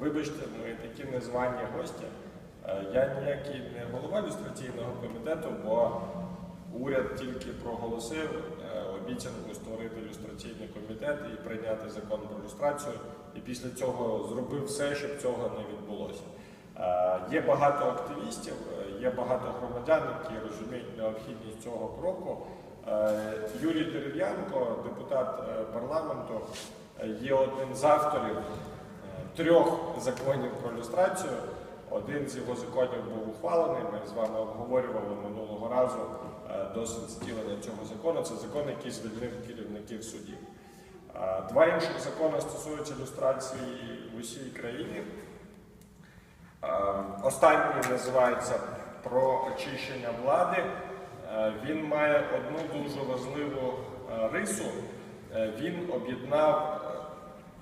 Вибачте, ми такі незвані гості. Е, Я ніякий не голова люстраційного комітету, бо уряд тільки проголосив е, обіцянку створити люстраційний комітет і прийняти закон про люстрацію. І після цього зробив все, щоб цього не відбулося. Е, Є багато активістів, є багато громадян, які розуміють необхідність цього кроку. Юрій Дерев'янко, депутат парламенту, є одним з авторів трьох законів про люстрацію. Один з його законів був ухвалений. Ми з вами обговорювали минулого разу е, досить стілення цього закону. Це закон, який звільнив керівників судів. Е, Два інших закони стосуються люстрації в усій країні. Е, Останній називається про очищення влади. Він має одну дуже важливу рису. Він об'єднав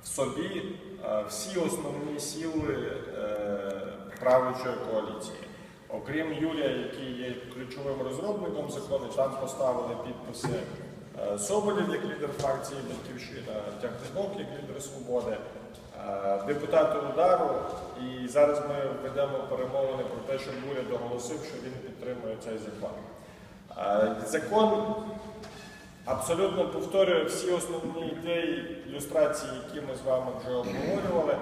в собі е, всі основні сили е, правлячої коаліції. Окрім Юрія, який є ключовим розробником закону, там поставили підписи е, Соболєв як лідер фракції Батьківщина, Тягнебок як лідер свободи, депутати удару. І зараз ми ведемо перемовини про те, щоб уряд оголосив, що він підтримує цей закон. Закон абсолютно повторює всі основні ідеї ілюстрації, які ми з вами вже обговорювали.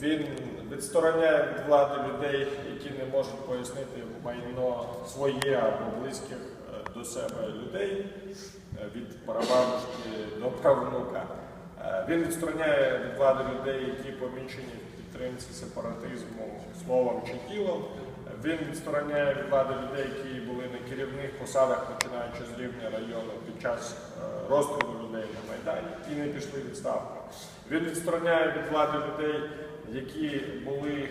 Він відстороняє від влади людей, які не можуть пояснити майно своє або близьких е, до себе людей е, від прабабушки до правнука. Е, Він відстороняє від влади людей, які помічені в підтримці сепаратизму словом чи ділом. Він відстороняє від влади людей, які були на керівних посадах, починаючи з рівня району час е, розстрілу людей на Майдані і не пішли відставку. Він відстороняє від влади людей, які були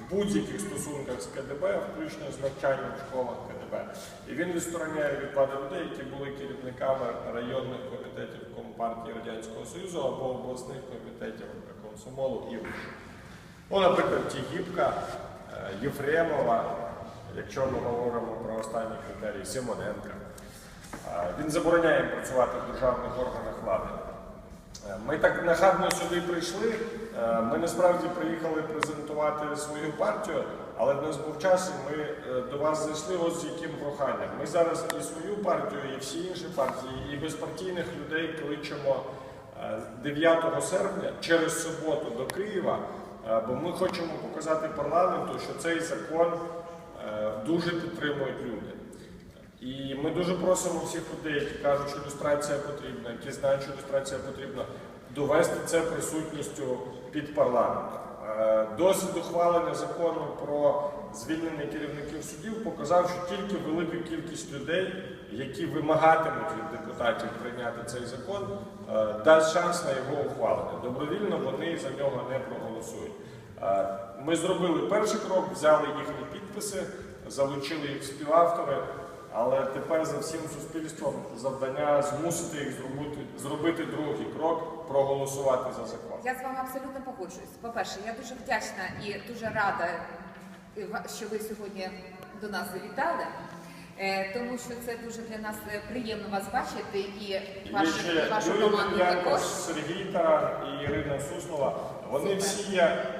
в будь-яких стосунках з КДБ, включно з навчанням в школах КДБ. І він відстороняє від влади людей, які були керівниками районних комітетів Компартії Радянського Союзу або обласних комітетів комсомолу і вище. Ну, наприклад, Тігіпка, е, Єфремова, якщо ми говоримо про останні критерії, Симоненка. Він забороняє працювати в державних органах влади. Е, Ми так нахабно сюди прийшли. Е, Ми насправді приїхали презентувати свою партію, але в нас був час, і ми е, до вас зайшли ось з яким проханням. Ми зараз і свою партію, і всі інші партії, і безпартійних людей кличемо е, 9 серпня через суботу до Києва, бо ми хочемо показати парламенту, що цей закон дуже підтримують люди. І ми дуже просимо всіх людей, які кажуть, що ілюстрація потрібна, які знають, що ілюстрація потрібна, довести це присутністю під парламентом. Е, Досвід ухвалення закону про звільнення керівників судів показав, що тільки велика кількість людей, які вимагатимуть від депутатів прийняти цей закон, е, дасть шанс на його ухвалення. Добровільно вони за нього не проголосують. Е, Ми зробили перший крок, взяли їхні підписи, залучили їх співавтори. Але тепер за всім суспільством завдання змусити їх зробити, зробити другий крок, проголосувати за закон. Я з вами абсолютно погоджуюсь. По-перше, я дуже вдячна і дуже рада, що ви сьогодні до нас завітали, е, тому що це дуже для нас приємно вас бачити і вашу, ще вашу Юрій команду також. Сергій Таран і Ірина Суслова. Вони всі є е,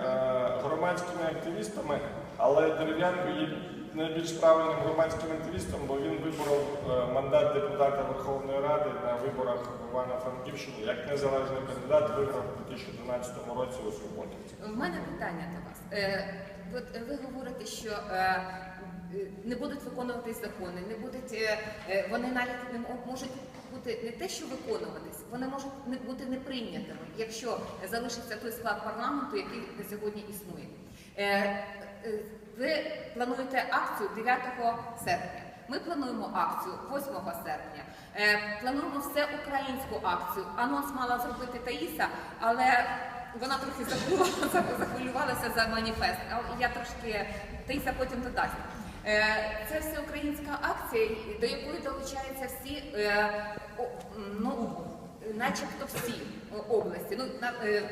громадськими активістами, але Дерев'янко є найбільш правильним громадським активістом, бо він виборов е, мандат депутата Верховної Ради на виборах в Івано-Франківщині як незалежний кандидат виграв у 2012 році у Свободівці. У мене питання до вас. Е, от ви говорите, що е, не будуть виконуватись закони, не будуть вони навіть не можуть бути не те, що виконуватись, вони можуть не бути неприйнятими, якщо залишиться той склад парламенту, який сьогодні існує. Ви плануєте акцію 9 серпня. Ми плануємо акцію 8 серпня. Е, плануємо всеукраїнську акцію. Анонс мала зробити Таїса, але вона трохи захвилювалася, захвилювалася за маніфест. А Я трошки Таїса потім додасть. Е, Це всеукраїнська акція, до якої долучаються всі, е, ну, начебто всі області, ну, на, е,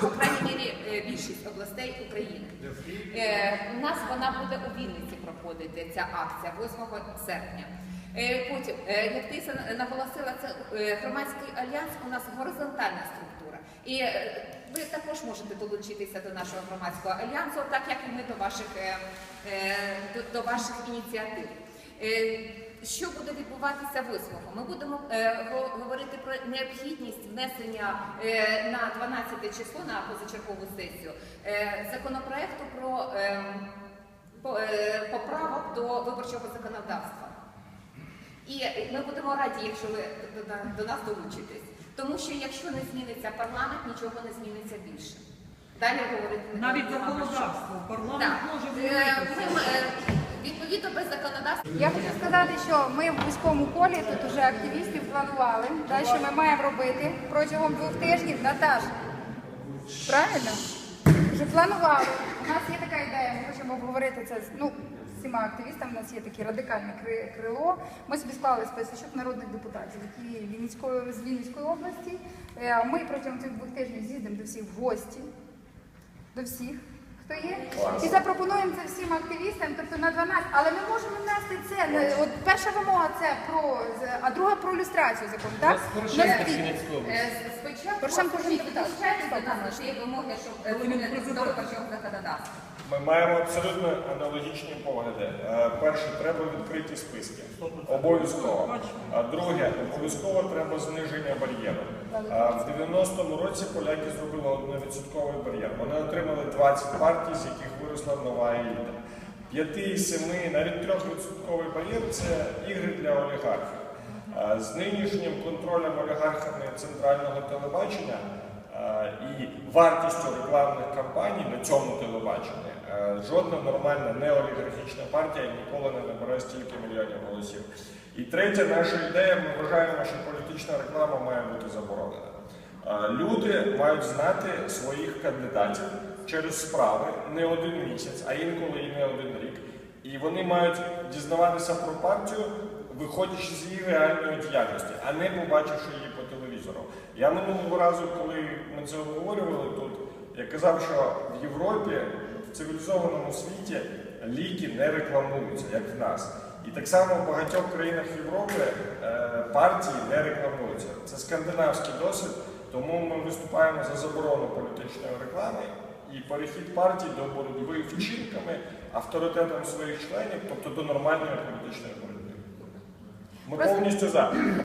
по крайній мірі, е, більшість областей України. Е, У нас вона буде у Вінниці проходити ця акція 8 серпня. Е, Потім, е, як ти наголосила, це е, громадський альянс у нас горизонтальна структура. І е, ви також можете долучитися до нашого громадського альянсу, так як і ми до ваших, е, е, до, до ваших ініціатив. Що буде відбуватися 8-го? Ми будемо е, говорити про необхідність внесення е, на 12 число на позачергову сесію е, законопроекту про е, по- е, поправок до виборчого законодавства. І ми будемо раді, якщо ви до, до- нас долучитесь. Тому що якщо не зміниться парламент, нічого не зміниться більше. Далі говорити не Навіть законодавство. Парламент може Е, е, Відповідно без законодавства. Я хочу сказати, що ми в вузькому колі тут уже активістів планували. Далі що ми маємо робити протягом двох тижнів. Наташ, правильно? Вже планували. У нас є така ідея, ми хочемо обговорити це з ну, всіма активістами. У нас є таке радикальне крило. Ми собі склали списочок народних депутатів, які Вінницької, з Вінницької області. Е, Ми протягом цих двох тижнів з'їздимо до всіх в гості. До всіх. Хто є? І запропонуємо це всім активістам, тобто на 12, але ми можемо внести це. не- От перша вимога це про, а друга про ілюстрацію закону, так? Порошенко в. Вінницькій області. Е, Спочатку Порошенко вже скажіть, депутат. долучайтесь до нас, є вимоги, щоб е, до законодавства. Ми маємо абсолютно аналогічні погляди. Е, Перше, треба відкриті списки. Обов'язково. А друге, обов'язково треба зниження бар'єру. А В 90-му році поляки зробили одновідсотковий бар'єр. Вони отримали 20 партій, з яких виросла нова еліта. 5, 7, навіть 3% бар'єр це ігри для олігархів. З нинішнім контролем олігархами центрального телебачення і вартістю рекламних кампаній на цьому телебаченні жодна нормальна неолігархічна партія ніколи не набере стільки мільйонів голосів. І третя наша ідея, ми вважаємо, що політична реклама має бути заборонена. Люди мають знати своїх кандидатів через справи не один місяць, а інколи і не один рік. І вони мають дізнаватися про партію, виходячи з її реальної діяльності, а не побачивши її по телевізору. Я минулого разу, коли ми це обговорювали тут, я казав, що в Європі, в цивілізованому світі, ліки не рекламуються, як в нас. І так само в багатьох країнах Європи е, партії не рекламуються. Це скандинавський досвід, тому ми виступаємо за заборону політичної реклами і перехід партій до боротьби вчинками, авторитетом своїх членів, тобто до нормальної політичної боротьби. Ми повністю за.